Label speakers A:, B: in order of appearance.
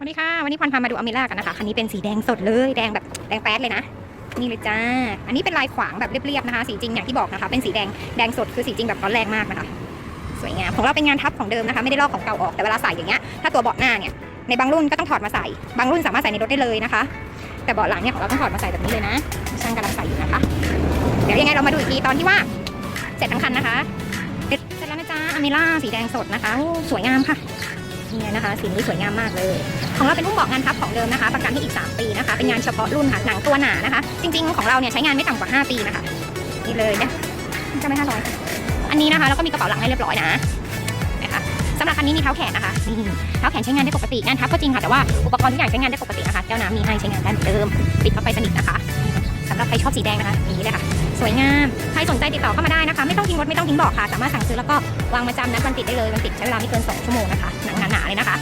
A: สวัสดีค่ะวันนี้พรพามาดูอเมร่ากันนะคะคันนี้เป็นสีแดงสดเลยแดงแบบแดงแป๊ดเลยนะนี่เลยจ้า อันนี้เป็นลายขวางแบบเรียบๆนะคะ สีจริงอย่างที่บอกนะคะ เป็นสีแดงแดงสดคือสีจริงแบบร้อนแรงมากนะคะ สวยงามของเราเป็นงานทับของเดิมนะคะ ไม่ได้ลอกของเก่าออกแต่เวลาใส่อย่างเงี้ยถ้าตัวเบาะหน้าเนี่ยในบางรุ่นก็ต้องถอดมาใส่ บางรุ่นสามารถใส่ในรถได้เลยนะคะ แต่เบาะหลังเนี่ยของเราต้องถอดมาใส่แบบนี้เลยนะช่างกำลังใส่อยู่นะคะ เดี๋ยวยังไงเรามาดูอีกทีตอนที่ว่าเสร็จทั้งคันนะคะเสร็จแล้วนะจ๊ะอเมร่าสีแดงสดนะคะสวยงามค่ะ เลยนะคะสีนี้สวยงามมากเลย ของเราเป็นรุ่นเบาะงานทับของเดิมนะคะ ประกันให้อีก 3 ปีนะคะ เป็นงานเฉพาะรุ่นค่ะหนังตัวหนานะคะ จริง ๆ ของเราเนี่ยใช้งานไม่ต่ำกว่า 5 ปีนะคะนี่เลยนะจะไม่ห้าร้อยอันนี้นะคะแล้วก็มีกระเป๋าหลังให้เรียบร้อยนะนะคะสำหรับคันนี้มีเท้าแขนนะคะนี่เท้าแขนใช้งานได้ปกติงานทับก็จริงค่ะแต่ว่าอุปกรณ์ทุกอย่างใช้งานได้ปกตินะคะแก้วน้ำมีให้ใช้งานได้เหมือนเดิม ปิดเข้าไปสนิทนะคะสำหรับใครชอบสีแดงนะคะอย่างนี้เลยค่ะ สวยงาม ใครสนใจติดต่อเข้ามาได้นะคะ ไม่ต้องทิ้งรถไม่ต้องทิ้งบอกค่ะ สามารถสั่งซื้อแล้วก็วางมาจำนัดวันติดได้เลยวันติดใช้เวลาไม่เกิน 2 ชั่วโมงนะคะหนังหนาๆเลยนะคะ